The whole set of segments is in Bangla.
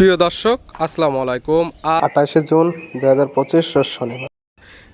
প্রিয় দর্শক আসসালামু আলাইকুম। আঠাশে জুন দু হাজার পঁচিশ শনিবার।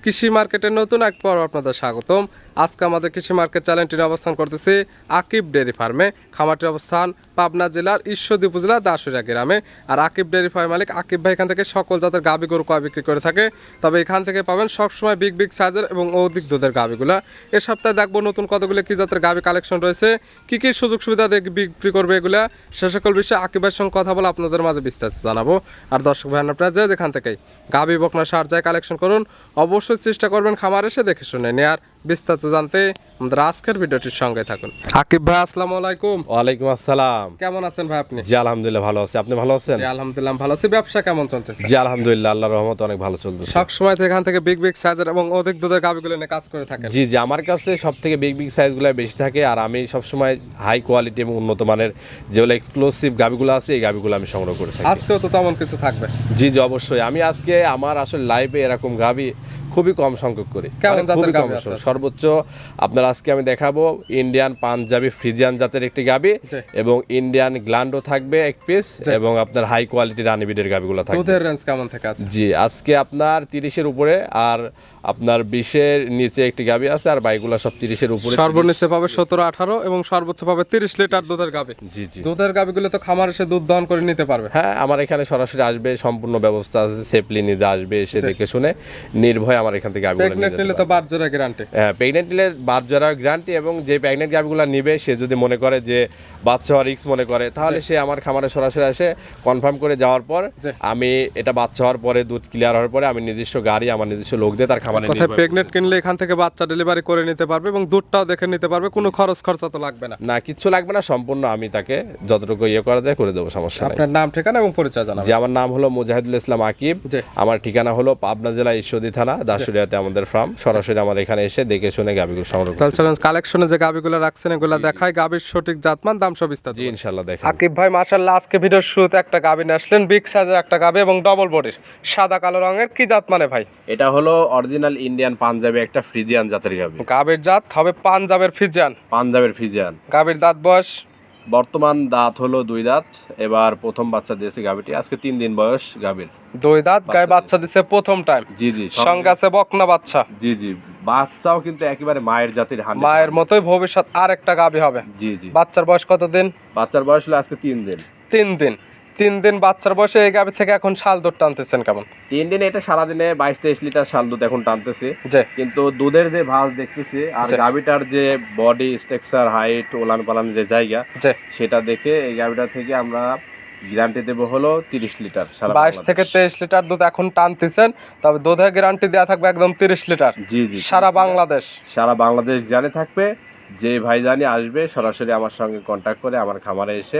কৃষি মার্কেটের নতুন এক পর্ব আপনাদের স্বাগতম। আজকে আমাদের কৃষি মার্কেট চ্যানেলটির অবস্থান করতেছি আকিব ডেয়ারি ফার্মে। খামারটির অবস্থান পাবনা জেলার ঈশ্বরদী উপজেলা দাসুরিয়া গ্রামে। আর আকিব ডেয়ারি ফার্ম মালিক আকিব ভাই এখান থেকে সকল জাতের গাভি গরু কয় বিক্রি করে থাকে। তবে এখান থেকে পাবেন সবসময় বিগ বিগ সাইজের এবং অধিক দুধের গাভিগুলা এ সপ্তাহে দেখব নতুন কতগুলো কী জাতের গাভি কালেকশন রয়েছে। কী কী সুযোগ সুবিধা দিয়ে বিক্রি করবে এগুলা, সে সকল বিষয়ে আকিব ভাইয়ের সঙ্গে কথা বলে আপনাদের মাঝে বিস্তারিত জানাব। আর দর্শক ভাই আপনারা যে যেখান থেকেই গাভি বকনা সার যায় কালেকশন করুন, অবশ্যই চেষ্টা করবেন খামার এসে দেখে শুনে নেয়ার। বিস্তারিত জানতে আমাদের আজকের ভিডিওটির সঙ্গে থাকুন। আকিব ভাই আসসালামু আলাইকুম। ওয়ালাইকুম আসসালাম। কেমন আছেন ভাই আপনি? জি আলহামদুলিল্লাহ ভালো আছি। আপনি ভালো আছেন? জি আলহামদুলিল্লাহ ভালো আছি। ব্যবসা কেমন চলছে জি আলহামদুলিল্লাহ আল্লাহর রহমত অনেক ভালো চলতেছে। সব সময় থেকে এখান থেকে বিগ বিগ সাইজের এবং অধিক দুধের গাভিগুলো নিয়ে কাজ করে থাকেন। জি জি আমার কাছে সব থেকে বিগ বিগ সাইজগুলো বেশি থাকে আর আমি সবসময় হাই কোয়ালিটি এবং উন্নত মানের যেগুলো এক্সক্লুসিভ গাবিগুলো আছে এই গাবিগুলো আমি সংগ্রহ করে থাকি। আজকেও তো তেমন কিছু থাকবে। জি জি অবশ্যই। আমি আজকে আমার আসলে লাইভে এরকম গাবি খুবই কম সংখ্যক করি। মানে খুবই কম সর্বোচ্চ আপনার আজকে আমি দেখাবো ইন্ডিয়ান পাঞ্জাবি ফ্রিজিয়ান জাতের একটি গাবি এবং ইন্ডিয়ান গ্ল্যান্ডো থাকবে এক পিস এবং আপনার হাই কোয়ালিটি রানিবিডের গাবিগুলো থাকবে। জি আজকে আপনার তিরিশের উপরে আর আপনার বিশের নিচে একটি গাবি আছে আর বাইকগুলো সব তিরিশের উপরে সর্বনিচে পাবে সতেরো আঠারো এবং সর্বোচ্চ পাবে তিরিশ লিটার দুধের গাভি জি জি। দুধের গাভিগুলো তো খামার এসে দুধ দহন করে নিতে পারবে। হ্যাঁ আমার এখানে সরাসরি আসবে সম্পূর্ণ ব্যবস্থা আছে সেফলি নিজে আসবে এসে দেখে শুনে নির্ভয় আমার এখান থেকে গাবিগুলো নিয়ে প্রেগনেন্ট নিলে তো বার জোড়া গ্যারান্টি হ্যাঁ প্রেগনেন্ট নিলে বাদ জরা গ্যারান্টি এবং যে প্রেগনেন্ট গাভিগুলো নিবে সে যদি মনে করে যে বাচ্চা হওয়ার রিক্স মনে করে তাহলে সে আমার খামারে সরাসরি এসে কনফার্ম করে যাওয়ার পর আমি এটা বাচ্চা হওয়ার পরে দুধ ক্লিয়ার হওয়ার পরে আমি নিজস্ব গাড়ি আমার নিজস্ব লোক দিয়ে তার খামারে কোথায় প্রেগনেন্ট কিনলে এখান থেকে বাচ্চা ডেলিভারি করে নিতে পারবে এবং দুধটাও দেখে নিতে পারবে কোনো খরচ খরচা তো লাগবে না। না কিচ্ছু লাগবে না সম্পূর্ণ আমি তাকে যতটুকু ইয়ে করা যায় করে দেবো সমস্যা নেই। আপনার নাম ঠিকানা এবং পরিচয় জানাবেন। যে আমার নাম হলো মুজাহিদুল ইসলাম আকিব। আমার ঠিকানা হলো পাবনা জেলা ঈশ্বরদী থানা দাসুরিয়াতে আমাদের ফার্ম সরাসরি আমার এখানে এসে দেখে শুনে গাভিগুলো সংগ্রহ করতে কালেকশনে যে গাভিগুলো রাখছেন এগুলো দেখায় গাভির সঠিক জাতমান দাম সব বিস্তারিত জি ইনশাল্লাহ দেখেন আকিব ভাই মাশাল্লাহ আজকে ভিডিওর শুরুতে একটা গাভি নিয়ে আসলেন। বিগ সাইজের একটা গাভি এবং ডবল বডির সাদা কালো রঙের কি জাত মানে ভাই? এটা হলো অরিজিনাল ইন্ডিয়ান পাঞ্জাবি একটা ফ্রিজিয়ান জাতের গাভি গাভির জাত হবে পাঞ্জাবের ফিজিয়ান পাঞ্জাবের ফ্রিজিয়ান। গাভির দাঁত বয়স? বর্তমান দাঁত হলো দুই দাঁত এবার প্রথম বাচ্চা দিয়েছে গাভিটি আজকে তিন দিন বয়স গাভির। দুই দাঁত গায়ে বাচ্চা দিছে প্রথম টাইম জি জি সঙ্গে আছে বকনা বাচ্চা। জি জি বাচ্চাও কিন্তু একেবারে মায়ের জাতির হান্ড্রেড মায়ের মতোই ভবিষ্যৎ আর একটা গাভি হবে। জি জি। বাচ্চার বয়স কত দিন বাচ্চার বয়স হলো আজকে তিন দিন। তিন দিন। তিন দিন বাচ্চার বয়সে এই গাভি থেকে এখন শাল দুধ টানতেছেন কেমন? তিন দিনে এটা সারাদিনে বাইশ তেইশ লিটার শাল দুধ এখন টানতেছে। কিন্তু দুধের যে ভাঁজ দেখতেছি আর। গাভিটার যে বডি স্ট্রাকচার হাইট ওলান পালান যে জায়গা সেটা দেখে এই গাভিটা থেকে আমরা গ্যারান্টি দেবো হলো তিরিশ লিটার সারা বাইশ থেকে তেইশ লিটার দুধ এখন টানতেছেন তবে দুধের গ্যারান্টি দেওয়া থাকবে একদম তিরিশ লিটার। জি জি সারা বাংলাদেশ। সারা বাংলাদেশ জানে থাকবে যে ভাইজানি আসবে সরাসরি আমার সঙ্গে কন্ট্যাক্ট করে আমার খামারে এসে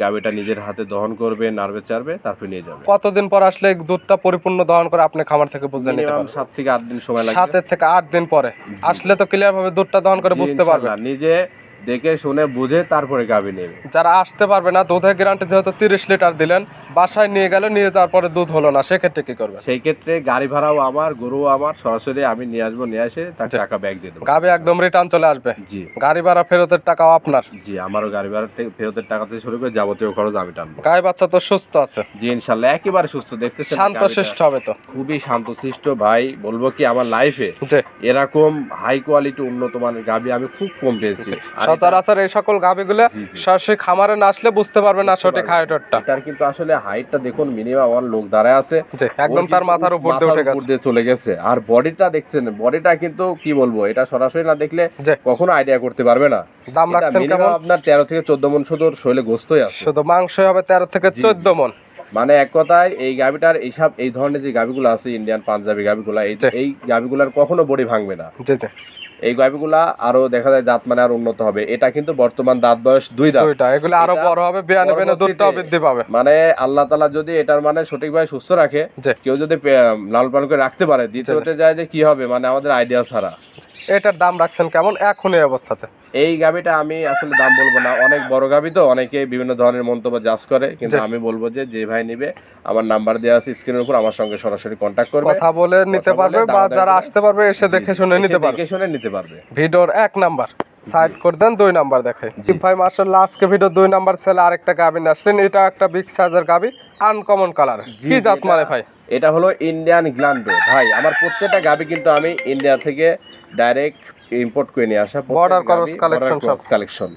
গাবিটা নিজের হাতে দহন করবে নার্ভে চারবে তারপর নিয়ে যাবে। কতদিন পর আসলে দুধটা পরিপূর্ণ দহন করে আপনি খামার থেকে বুঝে নিতে পারবেন? সাত থেকে আট দিন সময় লাগবে। সাতের থেকে আট দিন পরে। আসলে তো ক্লিয়ার ভাবে দুধটা দহন করে বুঝতে পারবে। নিজে দেখে শুনে বুঝে তারপরে গাভি নেবে। যারা আসতে পারবে না দুধের গ্যারান্টি যেহেতু তিরিশ লিটার দিলেন বাসায় নিয়ে গেলে নিয়ে যাওয়ার পরে দুধ হলো না সেক্ষেত্রে কি করবে সেই ক্ষেত্রে গাড়ি ভাড়াও আমার গরুও আমার সরাসরি আমি নিয়ে আসব নিয়ে আসে তার টাকা ব্যাগ দিয়ে দেবো। গাভি একদম রিটার্ন চলে আসবে। জি। গাড়ি ভাড়া ফেরতের টাকাও আপনার। জি আমারও গাড়ি ভাড়া থেকে ফেরতের টাকা থেকে শুরু করে যাবতীয় খরচ আমি টানবো। গায়ে বাচ্চা তো সুস্থ আছে। জি ইনশাল্লাহ একেবারে সুস্থ দেখতেছেন শান্ত গাভীটা শিষ্ট হবে তো। খুবই শান্তশিষ্ট ভাই বলব কি আমার লাইফে এরকম হাই কোয়ালিটি উন্নত মানের গাভি আমি খুব কম পেয়েছি। সচরাচর এই সকল গাভিগুলো। সরাসরি খামারে না আসলে বুঝতে পারবে না সঠিক হাইটটা। এটার কিন্তু আসলে হাইটটা দেখুন মিনিমাম আমার লোক দাঁড়ায় আছে। একদম তার মাথার উপর দিয়ে উঠে গেছে। দিয়ে চলে গেছে। আর বডিটা দেখছেন বডিটা কিন্তু কি বলব এটা সরাসরি না দেখলে কখনো আইডিয়া করতে পারবে না। দাম রাখছেন কেমন? আপনার তেরো থেকে চোদ্দ মন শুধু শৈলে গোস্তই আছে। শুধু মাংস হবে তেরো থেকে জি, চোদ্দ মন। মানে এক কথায় এই গাভিটার এইসব এই ধরনের যে গাভিগুলো আছে ইন্ডিয়ান পাঞ্জাবি গাভিগুলো এই গাভিগুলার কখনো বডি ভাঙবে না। এই গাভিগুলা আরও দেখা যায় দাঁত মানে আর উন্নত হবে। এটা কিন্তু বর্তমান দাঁত বয়স দুই দাঁত। দুইটা এগুলো আরও বড় হবে বেয়ানে পরবর্তীতে- দুধটাও বৃদ্ধি পাবে। মানে আল্লাহ তালা যদি এটার মানে সঠিকভাবে সুস্থ রাখে কেউ যদি লাল পালন করে রাখতে পারে দ্বিতীয়তে যায় যে কি হবে মানে আমাদের আইডিয়া ছাড়া এটার দাম রাখছেন কেমন এখন এই অবস্থাতে? এই গাভিটা আমি আসলে দাম বলব না। অনেক বড় গাভি তো অনেকে বিভিন্ন ধরনের মন্তব্য জাজ করে কিন্তু আমি বলব যে যে ভাই নিবে আমার নাম্বার দেওয়া আছে স্ক্রিনের উপর আমার সঙ্গে সরাসরি কন্ট্যাক্ট করবে। কথা বলে নিতে পারবে বা যারা আসতে পারবে এসে দেখে শুনে নিতে পারবে। দেখে শুনে নিতে পারবে। ভিডিওর এক নাম্বার সাইড করে দেন দুই নাম্বার দেখে ভাই মার্শাল্লাহ আজকে ভিডিও দুই নাম্বার ছেলে আরেকটা গাবি নিয়ে আসলেন। এটা একটা বিগ সাইজের গাবি আনকমন কালার জি, কি জাত মানে ভাই? এটা হলো ইন্ডিয়ান গ্ল্যান্ডো ভাই আমার প্রত্যেকটা গাবি কিন্তু আমি ইন্ডিয়া থেকে ডাইরেক্ট ইম্পোর্ট করে নিয়ে আসা Border cross collection সব। কালেকশন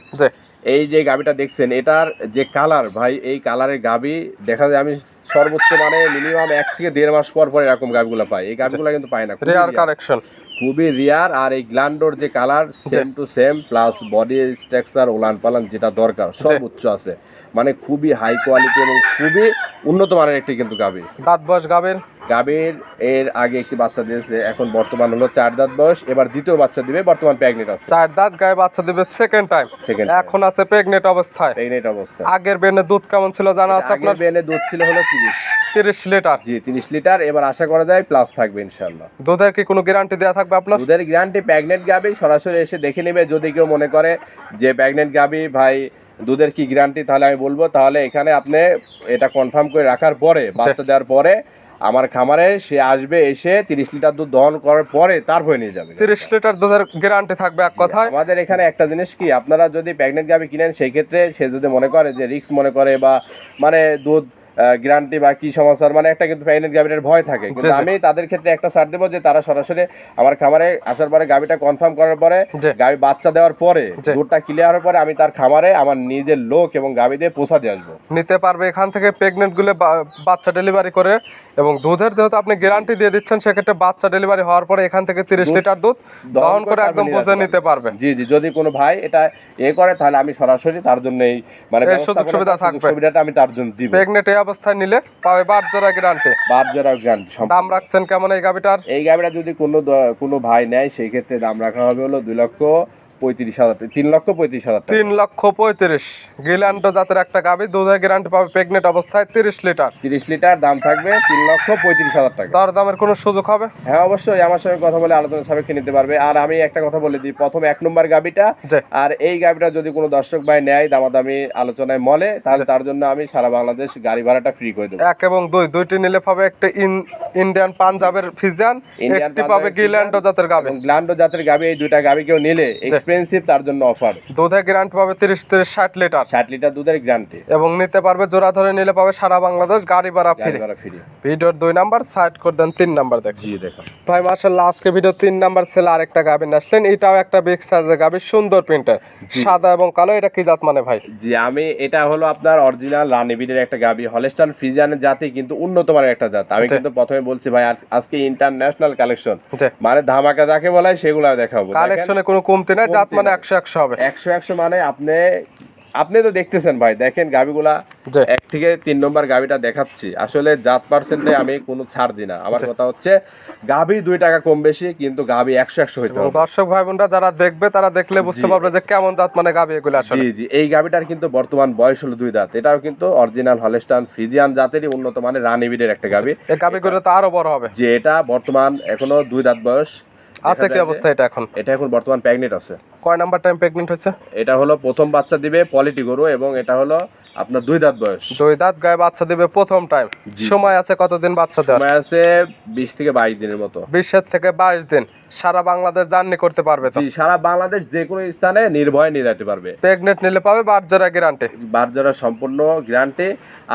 এই যে গাবিটা দেখছেন এটার যে কালার ভাই এই কালারের গাবি দেখা যায় আমি সর্বোচ্চ মানে মিনিমাম এক থেকে দেড় মাস পর পর এরকম গাবিগুলো পাই। এই গাবিগুলো কিন্তু পাই না রেয়ার কালেকশন খুবই রিয়ার আর এই গ্ল্যান্ডোর যে colour same to same plus body structure ওলান পালান যেটা দরকার সর্বোচ্চ আছে। মানে খুবই হাই কোয়ালিটি এবং খুবই উন্নত মানের একটি কিন্তু গাবি দাঁত বয়স গাবির গাবির এর আগে একটি বাচ্চা দিয়েছে এখন বর্তমান হলো চার দাঁত বয়স এবার দ্বিতীয় বাচ্চা দিবে বর্তমান প্রেগনেন্ট আছে। চার দাঁত গায়ে বাচ্চা দিবে সেকেন্ড টাইম সেকেন্ড এখন আছে প্রেগনেন্ট অবস্থায়। প্রেগনেন্ট অবস্থা আগের বেনে দুধ কেমন ছিল জানা আছে আপনার? বেনে দুধ ছিল হলো তিরিশ। তিরিশ লিটার। জি তিরিশ লিটার এবার আশা করা যায় প্লাস থাকবে ইনশাল্লাহ দুধের কি কোনো গ্যারান্টি দেওয়া থাকবে আপনার? দুধের গ্যারান্টি প্রেগনেন্ট গাবি সরাসরি এসে দেখে নেবে যদি কেউ মনে করে যে প্রেগনেন্ট গাবি ভাই দুধের কি গ্যারান্টি তাহলে আমি বলব তাহলে এখানে আপনি এটা কনফার্ম করে রাখার পরে বাচ্চা দেওয়ার পরে আমার খামারে সে আসবে এসে তিরিশ লিটার দুধ দহন করার পরে তারপরে নিয়ে যাবে। তিরিশ লিটার দুধের গ্যারান্টি থাকবে এক কথায়? আমাদের এখানে একটা জিনিস কি আপনারা যদি প্রেগনেন্ট গাবি কিনেন সেই ক্ষেত্রে সে যদি মনে করে যে রিক্স মনে করে বা মানে দুধ গ্যারান্টি বা কি সমস্যার মানে একটা কিন্তু প্রেগনেন্ট গাবিটার ভয় থাকে কিন্তু। আমি তাদের ক্ষেত্রে একটা ছাড় দেবো যে তারা সরাসরি আমার খামারে আসার পরে গাবিটা কনফার্ম করার পরে। গাবি বাচ্চা দেওয়ার পরে দুধটা ক্লিয়ার হওয়ার পরে আমি তার খামারে আমার নিজের লোক এবং গাবি দিয়ে পোষা দিয়ে আসব নিতে পারবে এখান থেকে প্রেগনেন্টগুলো বাচ্চা ডেলিভারি করে এবং দুধের যেহেতু আপনি গ্যারান্টি দিয়ে দিচ্ছেন সেক্ষেত্রে বাচ্চা ডেলিভারি হওয়ার পরে এখান থেকে তিরিশ লিটার দুধ দহন করে একদম বুঝে নিতে পারবে জি জি যদি কোনো ভাই এটা এ করে তাহলে আমি সরাসরি তার জন্য এই মানে এই সুযোগ সুবিধা থাকবে। সুবিধাটা আমি তার জন্য দিব প্রেগনেন্ট অবস্থায় নিলে পাবে বাপ জোড়া গ্যারান্টি। বাপ জোড়া গ্যারান্টি দাম রাখছেন কেমন এই গাবিটার? এই গাড়িটা যদি কোনো কোনো ভাই নেয় সেই ক্ষেত্রে দাম রাখা হবে হলো দুই লক্ষ পঁয়ত্রিশ হাজার তিন লক্ষ পঁয়ত্রিশ হাজার তিন লক্ষ পঁয়ত্রিশ। গিল্যান্ডো জাতের একটা গাবি গ্যারান্টি পাবে প্রেগনেন্ট অবস্থায় তিরিশ লিটার। তিরিশ লিটার দাম থাকবে তিন লক্ষ পঁয়ত্রিশ হাজার টাকা। দর দামের কোনো সুযোগ হবে? হ্যাঁ অবশ্যই আমার সঙ্গে কথা বলে আলোচনা সাপেক্ষে নিতে পারবে। আর আমি একটা কথা বলে দিই প্রথম এক নম্বর গাবিটা আর এই গাবিটা যদি কোনো দর্শক ভাই নেয় দামাদামি আলোচনায় মলে তাহলে তার জন্য আমি সারা বাংলাদেশ গাড়ি ভাড়াটা ফ্রি করে দেবো। এক এবং দুই দুইটি নিলে পাবে একটা ইন্ডিয়ান পাঞ্জাবের ফিজান একটি পাবে গিল্যান্ডো জাতের গাবি। গ্ল্যান্ডো জাতের গাবি এই দুইটা গাবি কেউ নিলে এক্সপেন্সিভ তার জন্য অফার। দুধের গ্যারান্টি পাবে তিরিশ তিরিশ ষাট লিটার। ষাট লিটার দুধের গ্যারান্টি। এবং নিতে পারবে জোড়া ধরে নিলে পাবে সারা বাংলাদেশ গাড়ি ভাড়া ফ্রি ফ্রি ভিডিওর দুই নাম্বার সাইড করে দেন তিন নাম্বার দেখ জি দেখো ভাই মার্শাল্লাহ আজকে ভিডিও তিন নাম্বার ছেলে আরেকটা গাবি আসলেন। এটাও একটা বিগ সাইজের গাবি সুন্দর প্রিন্টার সাদা এবং কালো এটা কি জাত মানে ভাই? জি আমি এটা হলো আপনার অরিজিনাল রানিবিডের একটা গাবি হলেস্টান ফ্রিজিয়ানের জাতি কিন্তু উন্নত মানের একটা জাত। আমি কিন্তু প্রথমে বলছি ভাই আজকে ইন্টারন্যাশনাল কালেকশন মানে ধামাকা যাকে বলা হয় সেগুলো দেখাবো। কালেকশনে কোনো কমতি নাই জাত মানে একশো একশো হবে। একশো একশো মানে আপনি আপনি তো দেখতেছেন ভাই দেখেন গাবিগুলা এক থেকে তিন নম্বর গাবিটা দেখাচ্ছি। আসলে জাত পার্সেন্টে আমি কোনো ছাড় দিই না। আমার কথা হচ্ছে গাবি দুই টাকা কম বেশি কিন্তু গাবি একশো একশো হইতে হবে। দর্শক ভাই বোনরা যারা দেখবে তারা দেখলে বুঝতে পারবে যে কেমন জাত মানে গাবি এগুলো আসলে। জি জি এই গাবিটার কিন্তু বর্তমান বয়স হলো দুই দাঁত। এটাও কিন্তু অরিজিনাল হলেস্টান ফ্রিজিয়ান জাতেরই উন্নত মানের রানিবিডের একটা গাবি। এই গাবিগুলো তো আরও বড় হবে। যে এটা বর্তমান এখনও দুই দাঁত বয়স। আছে কি অবস্থা এটা এখন? এটা এখন বর্তমান প্রেগনেন্ট আছে। কয় নাম্বার টাইম প্রেগনেন্ট হয়েছে? এটা হলো প্রথম বাচ্চা দিবে পলিটি গরু এবং এটা হলো আপনার দুই দাঁত বয়স। দুই দাঁত গায়ে বাচ্চা দিবে প্রথম টাইম সময় আছে কতদিন বাচ্চা দেওয়ার? সময় আছে বিশ থেকে বাইশ দিনের মতো। বিশের থেকে বাইশ দিন। সারা বাংলাদেশ জার্নি করতে পারবে তো? জি সারা বাংলাদেশ যে কোনো স্থানে নির্ভয়ে নিয়ে যেতে পারবে। প্রেগনেন্ট নিলে পাবে বার জোড়া গ্যারান্টি বারজরা সম্পূর্ণ গ্যারান্টি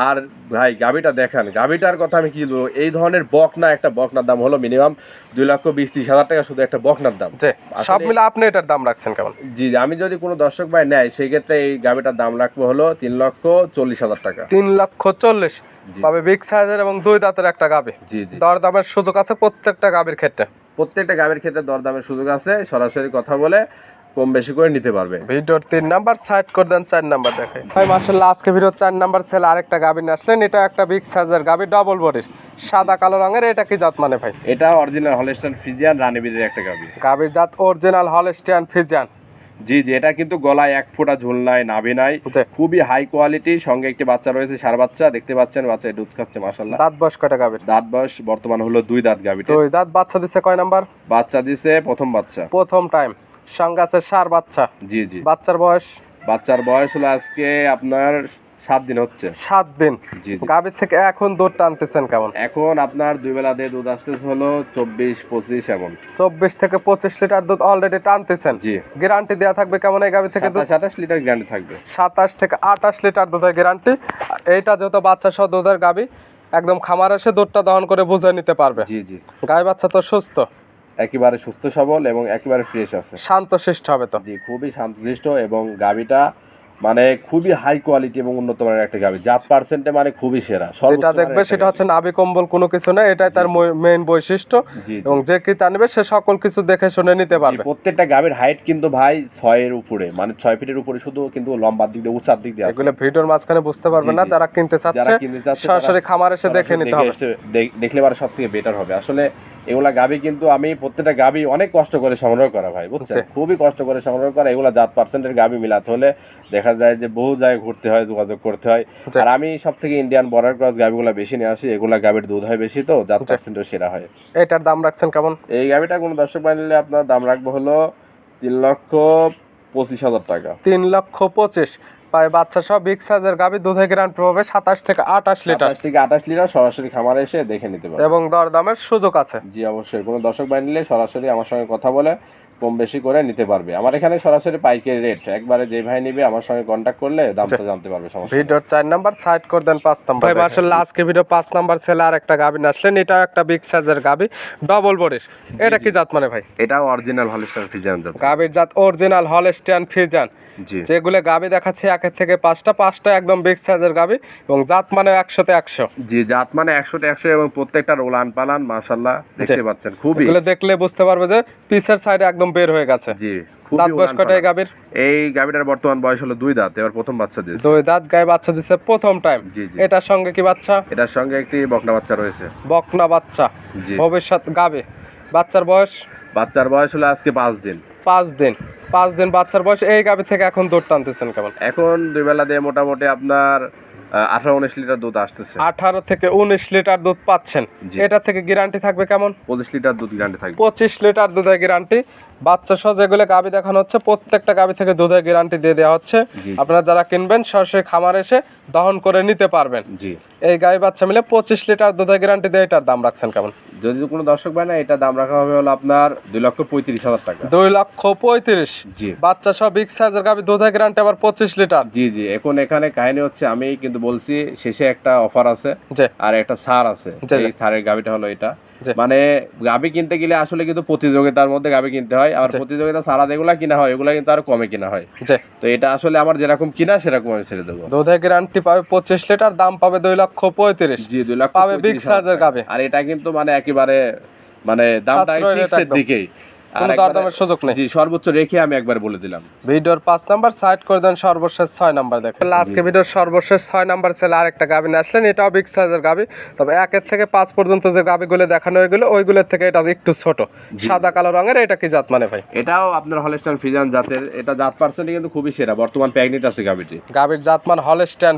আর ভাই গাবিটা দেখান। গাবিটার কথা আমি কি বলব? এই ধরনের বকনা একটা বকনার দাম হলো মিনিমাম দুই লক্ষ বিশ ত্রিশ হাজার টাকা শুধু একটা বকনার দাম। সব মিলে আপনি এটার দাম রাখছেন কেমন? জি আমি যদি কোনো দর্শক ভাই নেয় সেই ক্ষেত্রে এই গাবিটার দাম রাখব হলো তিন লক্ষ চল্লিশ হাজার টাকা। তিন লক্ষ চল্লিশ। তবে পাবে বিগ সাইজের এবং দুই দাঁতের একটা গাবে জি জি। দর দামের সুযোগ আছে প্রত্যেকটা গাবির ক্ষেত্রে। প্রত্যেকটা গাবির ক্ষেত্রে দরদামের সুযোগ আছে। সরাসরি কথা বলে কম বেশি করে নিতে পারবে। ভিডিওর তিন নাম্বার সাইড করে দেন চার নাম্বার দেখে ভাই মার্শাল্লাহ আজকে ভিডিও চার নাম্বার ছেলে আরেকটা গাবি নিয়ে আসলেন। এটা একটা বিগ সাইজের গাবি ডবল বডির সাদা কালো রঙের এটা কি জাত মানে ভাই? এটা অরিজিনাল হলেস্টান ফ্রিজিয়ান রানিবিদের একটা গাবি। গাবির জাত অরিজিনাল হলস্টিয়ান ফিজিয়ান জি জি এটা কিন্তু গলায় এক ফোঁটা ঝুল নাই নাভি নাই। খুবই হাই কোয়ালিটি সঙ্গে একটি বাচ্চা রয়েছে সার বাচ্চা। দেখতে পাচ্ছেন বাচ্চা দুধ খাচ্ছে মাসাল্লাহ দাঁত বয়স কয়টা গাবির? দাঁত বয়স বর্তমান হলো দুই দাঁত গাবিটা দুই দাঁত বাচ্চা দিছে কয় নাম্বার? বাচ্চা দিছে প্রথম বাচ্চা। প্রথম টাইম সঙ্গে আছে সার বাচ্চা। জি জি। বাচ্চার বয়স? বাচ্চার বয়স হলো আজকে আপনার সাত দিন হচ্ছে। সাত দিন। জি। থেকে এখন দুধ টানতেছেন কেমন? এখন আপনার দুই বেলা দিয়ে দুধ আসতেছে হলো চব্বিশ পঁচিশ এমন। চব্বিশ থেকে পঁচিশ লিটার দুধ অলরেডি টানতেছেন। জি। গ্যারান্টি দেওয়া থাকবে কেমন এই গাভী থেকে দুধ? সাতাশ লিটার গ্যারান্টি থাকবে। সাতাশ থেকে আঠাশ লিটার দুধের গ্যারান্টি এইটা যেহেতু বাচ্চা সহ দুধের গাভী একদম খামার এসে দুধটা দহন করে বুঝে নিতে পারবে। জি জি। গাই বাচ্চা তো সুস্থ। একেবারে সুস্থ সবল এবং একেবারে ফ্রেশ আছে। শান্ত শিষ্ট হবে তো? জি খুবই শান্তশিষ্ট এবং গাভিটা মানে খুবই হাই কোয়ালিটি এবং উন্নত মানের একটা গাভি। জাত পার্সেন্টে মানে খুবই সেরা। যেটা দেখবে সেটা হচ্ছে নাভি কম্বল কোনো কিছু নেই এটাই তার মেইন বৈশিষ্ট্য। এবং যে কি নেবে সে সকল কিছু দেখে শুনে নিতে পারবে। প্রত্যেকটা গাভীর হাইট কিন্তু ভাই ছয়ের উপরে মানে ছয় ফিটের উপরে শুধু কিন্তু লম্বার দিক দিয়ে উঁচার দিক দিয়ে আছে। এগুলো ভিডিওর মাঝখানে বুঝতে পারবে না। যারা কিনতে যারা চাচ্ছে কিনতে চাচ্ছে সরাসরি খামার এসে দেখে নিতে হবে। দেখলে পারে সব থেকে বেটার হবে। আসলে এগুলা গাভী কিন্তু আমি প্রত্যেকটা গাভী অনেক কষ্ট করে সংগ্রহ করা ভাই বুঝছেন? খুবই কষ্ট করে সংগ্রহ করা এগুলা জাত পার্সেন্টের গাভী মিলাতে হলে দেখা যায় যে বহু জায়গায় ঘুরতে হয় যোগাযোগ করতে হয়। আর আমি সব থেকে ইন্ডিয়ান বর্ডার ক্রস গাভীগুলা বেশি নিয়ে আসি এগুলা গাভীর দুধ হয় বেশি তো জাত। পার্সেন্টও সেরা হয়। এটার দাম রাখছেন কেমন? এই গাভীটা কোনো দর্শক বাই নিলে আপনার দাম রাখব হলো তিন লক্ষ পঁচিশ হাজার টাকা। তিন লক্ষ পঁচিশ। প্রায় বাচ্চা সব বিগ সাইজের গাভী দুধে গ্রান প্রভাবে সাতাশ থেকে আঠাশ লিটার। থেকে আঠাশ লিটার সরাসরি খামারে এসে দেখে নিতে পারে এবং দরদামের সুযোগ আছে। জি অবশ্যই। কোনো দর্শক বাই নিলে সরাসরি আমার সঙ্গে কথা বলে কম বেশি করে নিতে পারবে। আমার এখানে সরাসরি পাইকারি রেট একবারে যে ভাই নিবে আমার সঙ্গে কন্ট্যাক্ট করলে দামটা জানতে পারবে সমস্যা ভিডিওর চার নাম্বার সাইড করে দেন পাঁচ নাম্বার ভাই মার্শাল্লাহ আজকে ভিডিও পাঁচ নাম্বার ছেলে আর একটা গাভী আসলেন। এটাও একটা বিগ সাইজের গাভী ডবল বডির এটা কি জাত মানে ভাই? এটাও অরিজিনাল হলিস্টার ফিজিয়ান জাত। গাভীর জাত অরিজিনাল হলস্টিয়ান ফিজান জি। যেগুলো গাভী দেখাচ্ছে একের থেকে পাঁচটা পাঁচটা একদম বিগ সাইজের গাভী এবং জাত মানে একশোতে একশো। জি জাত মানে একশোটা একশো এবং প্রত্যেকটা রোলান পালান মাশাল্লাহ দেখতে পাচ্ছেন। খুবই। এগুলো দেখলে বুঝতে পারবে যে পিসের সাইডে একদম বের হয়ে গেছে। জি দাঁত বয়স এই পালান। গাভীর? এই গাভিটার বর্তমান বয়স হলো দুই দাঁত এবার প্রথম বাচ্চা দিয়েছে। দুই দাঁত গায়ে বাচ্চা দিছে প্রথম টাইম জি জি। এটার সঙ্গে কি বাচ্চা? এটার সঙ্গে একটি বকনা বাচ্চা রয়েছে। বকনা বাচ্চা। জি। ভবিষ্যৎ গাবে বাচ্চার বয়স? বাচ্চার বয়স হলো আজকে পাঁচ দিন। পাঁচ দিন। পাঁচ দিন বাচ্চার বয়স। এই গাভী থেকে এখন দুধ টানতেছেন কেমন? এখন দুই বেলা দিয়ে মোটামুটি আপনার আঠারো উনিশ লিটার দুধ আসতেছে। আঠারো থেকে উনিশ লিটার দুধ পাচ্ছেন। এটা থেকে গ্যারান্টি থাকবে কেমন? পঁচিশ লিটার দুধ গ্যারান্টি থাকবে। পঁচিশ লিটার দুধের গ্যারান্টি বাচ্চা সহ যেগুলো গাভী দেখানো হচ্ছে প্রত্যেকটা গাভী থেকে দুধের গ্যারান্টি দিয়ে দেওয়া হচ্ছে। আপনারা যারা কিনবেন সরাসরি খামার এসে দহন করে নিতে পারবেন। জি। এই গায়ে বাচ্চা মিলে পঁচিশ লিটার দুধের গ্যারান্টি দিয়ে এটার দাম রাখছেন কেমন? যদি কোনো দর্শক ভাই না এটা দাম রাখা হবে হলো আপনার দুই লক্ষ পঁয়ত্রিশ হাজার টাকা। দুই লক্ষ পঁয়ত্রিশ? জি। বাচ্চা সব বিগ সাইজের গাবি দুধের গ্যারান্টি আবার পঁচিশ লিটার? জি জি। এখন এখানে কাহিনী হচ্ছে আমি কিন্তু বলছি শেষে একটা অফার আছে আর একটা সার আছে। এই সারের গাবিটা হলো এটা। মানে গাবি কিনতে গেলে আসলে কিন্তু প্রতিযোগিতার মধ্যে গাবি কিনতে হয়। আর প্রতিযোগিতা সারা যেগুলা কিনা হয় এগুলা কিন্তু আরও কমে কিনা হয়। তো এটা আসলে আমার যেরকম কিনা সেরকম আমি ছেড়ে দেবো। দুধের গ্যারান্টি পাবে পঁচিশ লিটার দাম পাবে দুই লক্ষ পঁয়ত্রিশ। জি দুই লক্ষ পাবে বিগ সাইজের। গাভী। আর এটা কিন্তু মানে একেবারে মানে দামটা দিকেই। আর কোনো একবারে- দরদামের সুযোগ নেই। জি সর্বোচ্চ রেখে আমি একবার বলে দিলাম। ভিডিওর পাঁচ নাম্বার সাইড করে দেন সর্বশেষ ছয় নাম্বার দেখেন। আজকে ভিডিওর সর্বশেষ ছয় নাম্বার ছেলে আরেকটা গাভি নিয়ে আসলেন এটাও বিগ সাইজের গাভি তবে একের থেকে পাঁচ পর্যন্ত যে গাভিগুলো দেখানো হয়েগুলো ওইগুলোর থেকে এটা একটু ছোট। সাদা কালো রঙের এটা কি জাত মানে ভাই? এটাও আপনার হলস্টাইন ফিজান জাতের এটা জাত পার্সেন্ট কিন্তু খুবই সেরা বর্তমান প্যাগনেট আছে গাবিটি। গাভির জাত মান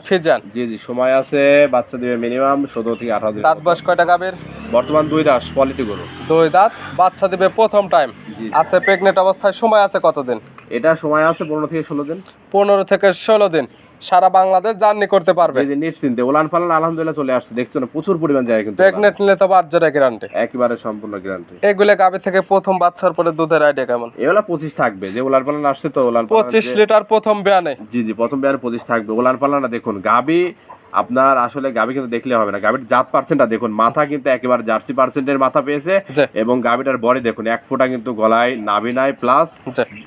ফিজান জি জি সময় আছে বাচ্চা দিবে মিনিমাম সতেরো থেকে আঠারো দিন দাঁত বয়স কয়টা গাভির বর্তমান দুই দাস কোয়ালিটি গরু। দুই দাঁত বাচ্চা দিবে প্রথম টাইম আছে প্রেগনেন্ট অবস্থায় সময় আছে কতদিন? এটা সময় আছে পনেরো থেকে ষোলো দিন। পনেরো থেকে ষোলো দিন। সারা বাংলাদেশ জার্নি করতে পারবে? এই যে নিশ্চিন্তে। ওলান পালান আলহামদুলিল্লাহ চলে আসছে। দেখছ না প্রচুর পরিমাণ যায় কিন্তু প্রেগনেন্ট নিলে তো বাচ্চারা গ্যারান্টি। একেবারে সম্পূর্ণ গ্যারান্টি এগুলো গাভি থেকে প্রথম বাচ্চার পরে দুধের আইডিয়া কেমন? এগুলো পঁচিশ থাকবে। যে ওলান পালান আসছে তো ওলান পালান পঁচিশ যে- লিটার প্রথম বিয়ানে। জি জি প্রথম বিয়ার পঁচিশ থাকবে। ওলান পালানটা দেখুন গাবি আপনার আসলে গাবি কিন্তু দেখলে হবে না। গাবির জাত পার্সেন্টটা দেখুন মাথা কিন্তু একেবারে জার্সি পার্সেন্টের মাথা পেয়েছে এবং গাবিটার বডি দেখুন এক ফোঁটা কিন্তু গলায় নাভি নাই প্লাস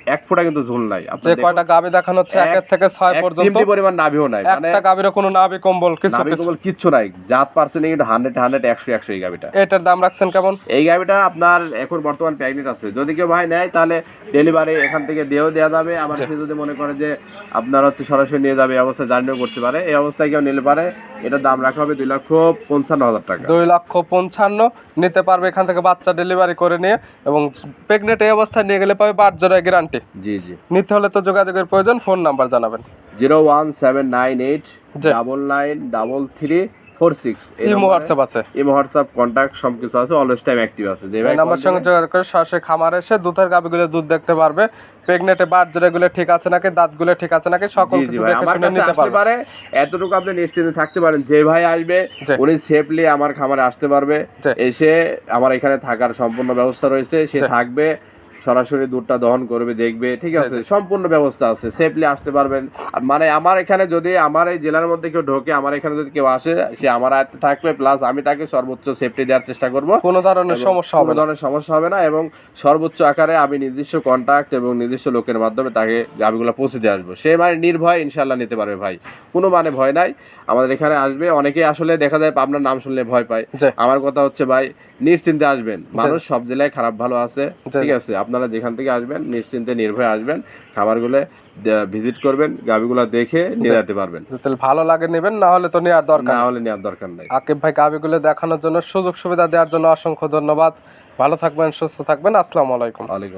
এক ফোঁটা কিন্তু ঝুল নাই। যে আপনার কয়টা গাবি দেখানো হচ্ছে এক- একের থেকে ছয় পর্যন্ত চিমটি পরিমাণ নাভিও নাই মানে একটা গাবিরও কোনো নাবি কম্বল কিছু নাভি কিছু কিচ্ছু নাই। জাত পার্সেন্ট কিন্তু হান্ড্রেড হান্ড্রেড একশো একশো এই গাবিটা এটার দাম রাখছেন কেমন? এই গাবিটা আপনার এখন বর্তমান প্রেগনেন্ট আছে। যদি কেউ ভাই নেয় তাহলে ডেলিভারি এখান থেকে দিয়েও দেওয়া যাবে। আবার সে যদি মনে করে যে আপনার হচ্ছে সরাসরি নিয়ে যাবে এই অবস্থায় জার্নিও করতে পারে। এই অবস্থায় কেউ নিলে পারে এটা দাম রাখা হবে দুই লক্ষ পঞ্চান্ন হাজার টাকা। দুই লক্ষ পঞ্চান্ন নিতে পারবে এখান থেকে বাচ্চা ডেলিভারি করে নিয়ে এবং প্রেগনেন্ট এই অবস্থায় নিয়ে গেলে পাবে বাট জোড়ায় গ্যারান্টি জি জি। নিতে হলে তো যোগাযোগের প্রয়োজন ফোন নাম্বার জানাবেন। Zero one seven nine eight double nine double three four six Imo WhatsApp আছে। ইমো হোয়াটসঅ্যাপ কন্ট্যাক্ট সব কিছু আছে অলওয়েজ টাইম অ্যাক্টিভ আছে। যে ভাই নাম্বার সঙ্গে যোগাযোগ করে সরাসরি খামার এসে দুধের গাবিগুলো দুধ দেখতে পারবে। প্রেগনেটে বাট যেগুলো ঠিক আছে নাকি দাঁতগুলো ঠিক আছে নাকি সকল জি জি কিছু দেখে শুনে নিতে পারবে। এতটুকু আপনি নিশ্চিন্তে থাকতে পারেন যে ভাই আসবে উনি সেফলি আমার খামারে আসতে পারবে এসে আমার এখানে থাকার সম্পূর্ণ ব্যবস্থা রয়েছে সে থাকবে সরাসরি দুধটা দহন করবে দেখবে ঠিক আছে? সম্পূর্ণ ব্যবস্থা আছে সেফলি আসতে পারবেন। মানে আমার এখানে যদি আমার এই জেলার মধ্যে কেউ ঢোকে আমার এখানে যদি কেউ আসে সে আমার আয়ত্তে থাকবে প্লাস আমি তাকে সর্বোচ্চ সেফটি দেওয়ার চেষ্টা করব। কোনো ধরনের সমস্যা হবে কোনো ধরনের সমস্যা হবে না এবং সর্বোচ্চ আকারে আমি নির্দিষ্ট কন্ট্যাক্ট এবং নির্দিষ্ট লোকের মাধ্যমে তাকে গাভিগুলো পৌঁছে দিয়ে আসব। সে মানে নির্ভয় ইনশাল্লাহ নিতে পারবে ভাই। কোনো মানে ভয় নাই। আমাদের এখানে আসবে অনেকেই আসলে দেখা যায় আপনার নাম শুনলে ভয় পায়। আমার কথা হচ্ছে ভাই নিশ্চিন্তে আসবেন। মানুষ সব জেলায় খারাপ ভালো আছে ঠিক আছে? আপনারা যেখান থেকে আসবেন নিশ্চিন্তে নির্ভয়ে আসবেন খাবারগুলো ভিজিট করবেন গাভিগুলো দেখে নিয়ে যেতে পারবেন। তাহলে ভালো লাগে নেবেন না হলে তো নেওয়ার দরকার না হলে নেওয়ার দরকার নাই। আকিব ভাই গাবিগুলো দেখানোর জন্য সুযোগ সুবিধা দেওয়ার জন্য অসংখ্য ধন্যবাদ। ভালো থাকবেন সুস্থ থাকবেন। আসসালামু আলাইকুম। ওয়ালাইকুম